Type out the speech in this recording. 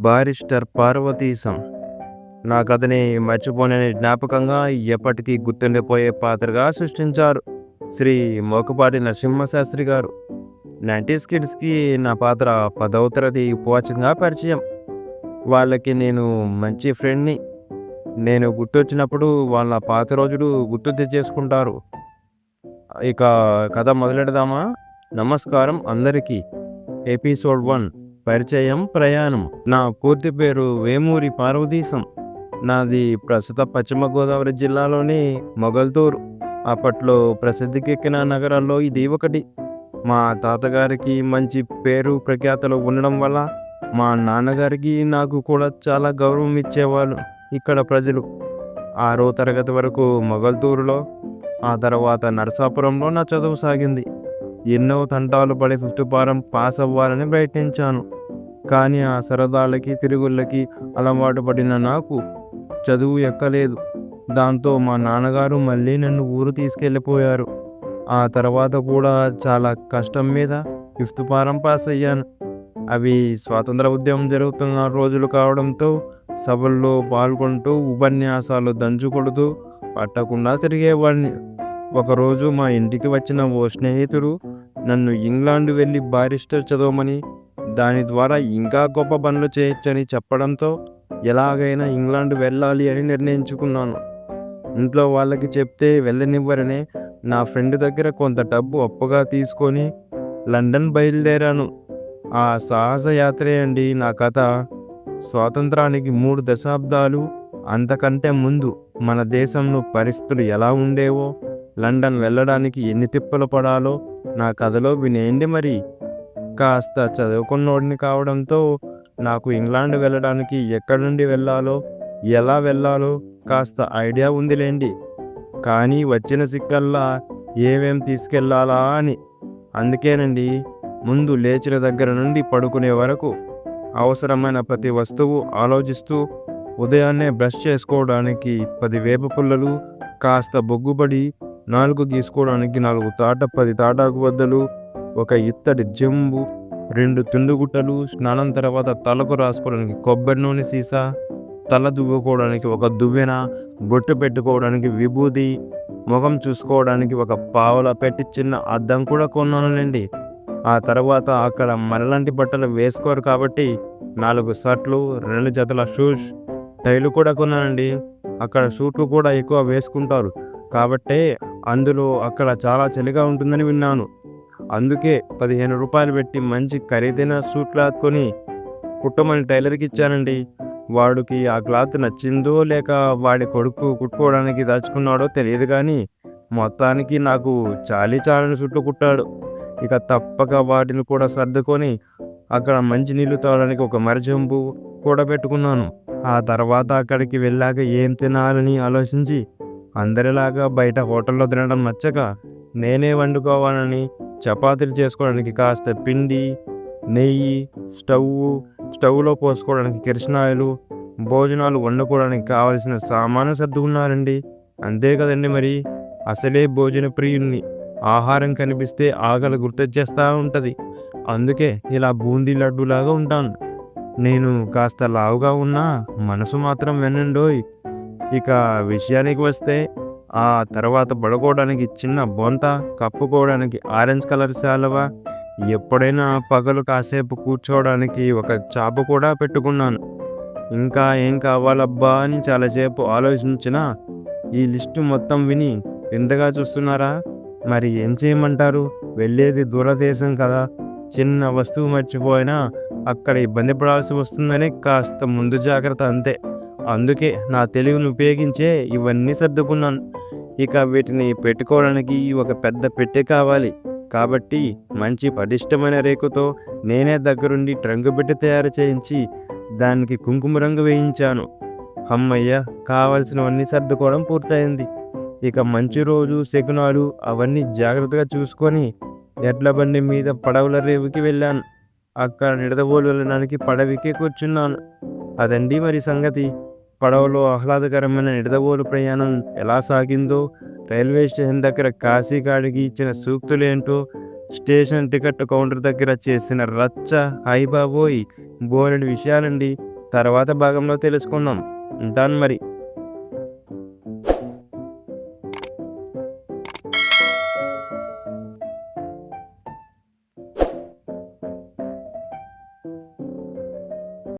Barrister Parvateesam. నా కథని మర్చిపోలేని జ్ఞాపకంగా ఎప్పటికీ గుర్తుండిపోయే పాత్రగా సృష్టించారు శ్రీ మోకపాటి నరసింహశాస్త్రి గారు. నైంటీస్ కిడ్స్కి నా పాత్ర పదవ తరగతి పోచంగా పరిచయం. వాళ్ళకి నేను మంచి ఫ్రెండ్ని. నేను గుర్తొచ్చినప్పుడు వాళ్ళ పాత రోజులు గుర్తు తెచ్చేసుకుంటారు. ఇక కథ మొదలెడదామా? నమస్కారం అందరికీ. Episode one. పరిచయం ప్రయాణం నా పూర్తి పేరు వేమూరి పార్వతీశం. నాది ప్రస్తుత పశ్చిమ గోదావరి జిల్లాలోని మొగల్తూరు. అప్పట్లో ప్రసిద్ధికెక్కిన నగరాల్లో ఇది ఒకటి. మా తాతగారికి మంచి పేరు ప్రఖ్యాతలు ఉండడం వల్ల మా నాన్నగారికి నాకు కూడా చాలా గౌరవం ఇచ్చేవాళ్ళు ఇక్కడ ప్రజలు. ఆరో తరగతి వరకు మొగల్తూరులో ఆ తర్వాత నరసాపురంలో నా చదువు సాగింది. ఎన్నో తంటాలు పడి ఫిఫ్త్ పారం పాస్ అవ్వాలని ప్రయత్నించాను. కానీ ఆ సరదాలకి తిరుగుళ్ళకి అలవాటు పడిన నాకు చదువు ఎక్కలేదు. దాంతో మా నాన్నగారు మళ్ళీ నన్ను ఊరు తీసుకెళ్ళిపోయారు. ఆ తర్వాత కూడా చాలా కష్టం మీద ఫిఫ్త్ ఫారం పాస్ అయ్యాను. అవి స్వాతంత్ర ఉద్యమం జరుగుతున్న రోజులు కావడంతో సభల్లో పాల్గొంటూ ఉపన్యాసాలు దంచుకొడుతూ పట్టకుండా తిరిగేవాడిని. ఒకరోజు మా ఇంటికి వచ్చిన ఓ స్నేహితుడు నన్ను ఇంగ్లాండ్ వెళ్ళి బారిస్టర్ చదవమని దాని ద్వారా ఇంకా గొప్ప పనులు చేయొచ్చని చెప్పడంతో ఎలాగైనా ఇంగ్లాండ్ వెళ్ళాలి అని నిర్ణయించుకున్నాను. ఇంట్లో వాళ్ళకి చెప్తే వెళ్ళనివ్వరనే నా ఫ్రెండ్ దగ్గర కొంత డబ్బు అప్పుగా తీసుకొని లండన్ బయలుదేరాను. ఆ సాహస యాత్రే అండి నా కథ. స్వాతంత్రానికి మూడు దశాబ్దాలు అంతకంటే ముందు మన దేశంలో పరిస్థితులు ఎలా ఉండేవో లండన్ వెళ్ళడానికి ఎన్ని తిప్పలు పడాలో నా కథలో వినేయండి మరి. కాస్త చదువుకున్నోడిని కావడంతో నాకు ఇంగ్లాండ్ వెళ్ళడానికి ఎక్కడి నుండి వెళ్ళాలో ఎలా వెళ్ళాలో కాస్త ఐడియా ఉందిలేండి. కానీ వచ్చిన సిక్కల్లా ఏమేం తీసుకెళ్ళాలా అని. అందుకేనండి ముందు లేచిన దగ్గర నుండి పడుకునే వరకు అవసరమైన ప్రతి వస్తువు ఆలోచిస్తూ ఉదయాన్నే బ్రష్ చేసుకోవడానికి పది వేప పుల్లలు కాస్త బొగ్గుబడి నాలుగు గీసుకోవడానికి నాలుగు తాట పది తాటాకు వద్దలు ఒక ఇత్తడి జంబు రెండు తుండుగుట్టలు స్నానం తర్వాత తలకు రాసుకోవడానికి కొబ్బరి నూనె సీసా తల దువ్వుకోవడానికి ఒక దువ్వెన బొట్టు పెట్టుకోవడానికి విభూది ముఖం చూసుకోవడానికి ఒక పావుల పెట్టి చిన్న అద్దం కూడా కొన్నానులేండి. ఆ తర్వాత అక్కడ మరలాంటి బట్టలు వేసుకోరు కాబట్టి నాలుగు షర్ట్లు రెండు జతల షూస్ టైలు కూడా కొన్నానండి. అక్కడ షూట్లు కూడా ఎక్కువ వేసుకుంటారు కాబట్టే అందులో అక్కడ చాలా చలిగా ఉంటుందని విన్నాను. అందుకే పదిహేను రూపాయలు పెట్టి మంచి ఖరీదైన సూట్ క్లాత్ కొని కుట్టమని టైలర్కి ఇచ్చానండి. వాడికి ఆ క్లాత్ నచ్చిందో లేక వాడి కొడుకు కుట్టుకోవడానికి దాచుకున్నాడో తెలియదు కానీ మొత్తానికి నాకు చాలీ చాలని చుట్టూ కుట్టాడు. ఇక తప్పక వాటిని కూడా సర్దుకొని అక్కడ మంచి నీళ్ళు తాగడానికి ఒక మరచెంపు కూడా పెట్టుకున్నాను. ఆ తర్వాత అక్కడికి వెళ్ళాక ఏం తినాలని ఆలోచించి అందరిలాగా బయట హోటల్లో తినడం నచ్చక నేనే వండుకోవాలని చపాతీలు చేసుకోవడానికి కాస్త పిండి నెయ్యి స్టవ్ స్టవ్లో పోసుకోవడానికి కిరసనాయలు భోజనాలు వండుకోవడానికి కావలసిన సామాను సర్దుకున్నారండి. అంతే కదండి మరి. అసలే భోజన ప్రియుణ్ణి. ఆహారం కనిపిస్తే ఆకలి గుర్తొచ్చేస్తూ ఉంటుంది. అందుకే ఇలా బూందీ లడ్డూలాగా ఉంటాను. నేను కాస్త లావుగా ఉన్నా మనసు మాత్రం వెన్నండోయ్. ఇక విషయానికి వస్తే ఆ తర్వాత పడుకోవడానికి చిన్న బొంత కప్పుకోవడానికి ఆరెంజ్ కలర్ శాలువ ఎప్పుడైనా పగలు కాసేపు కూర్చోవడానికి ఒక చాప కూడా పెట్టుకున్నాను. ఇంకా ఏం కావాలబ్బా అని చాలాసేపు ఆలోచించిన ఈ లిస్టు మొత్తం విని ఎంతగా చూస్తున్నారా? మరి ఏం చేయమంటారు? వెళ్ళేది దూరదేశం కదా. చిన్న వస్తువు మర్చిపోయినా అక్కడ ఇబ్బంది పడాల్సి వస్తుందని కాస్త ముందు జాగ్రత్త అంతే. అందుకే నా తెలివిని ఉపయోగించే ఇవన్నీ సర్దుకున్నాను. ఇక వీటిని పెట్టుకోవడానికి ఒక పెద్ద పెట్టె కావాలి. కాబట్టి మంచి పటిష్టమైన రేకుతో నేనే దగ్గరుండి ట్రంక్ పెట్టి తయారు చేయించి దానికి కుంకుమ రంగు వేయించాను. అమ్మయ్య కావలసినవన్నీ సర్దుకోవడం పూర్తయింది. ఇక మంచి రోజు శకునాలు అవన్నీ జాగ్రత్తగా చూసుకొని ఎడ్ల బండి మీద పడవల రేవుకి వెళ్ళాను. అక్కడ నిడదవోలు వెళ్ళడానికి పడవికే కూర్చున్నాను. అదండి మరి సంగతి. పడవలో ఆహ్లాదకరమైన నిడదవోలు ప్రయాణం ఎలా సాగిందో రైల్వే స్టేషన్ దగ్గర కాశీగాడికి ఇచ్చిన సూక్తులేంటో స్టేషన్ టికెట్ కౌంటర్ దగ్గర చేసిన రచ్చ హైబాబోయ్ బోలెడు విషయాలండి. తర్వాత భాగంలో తెలుసుకుందాం. ఉంటాను మరి.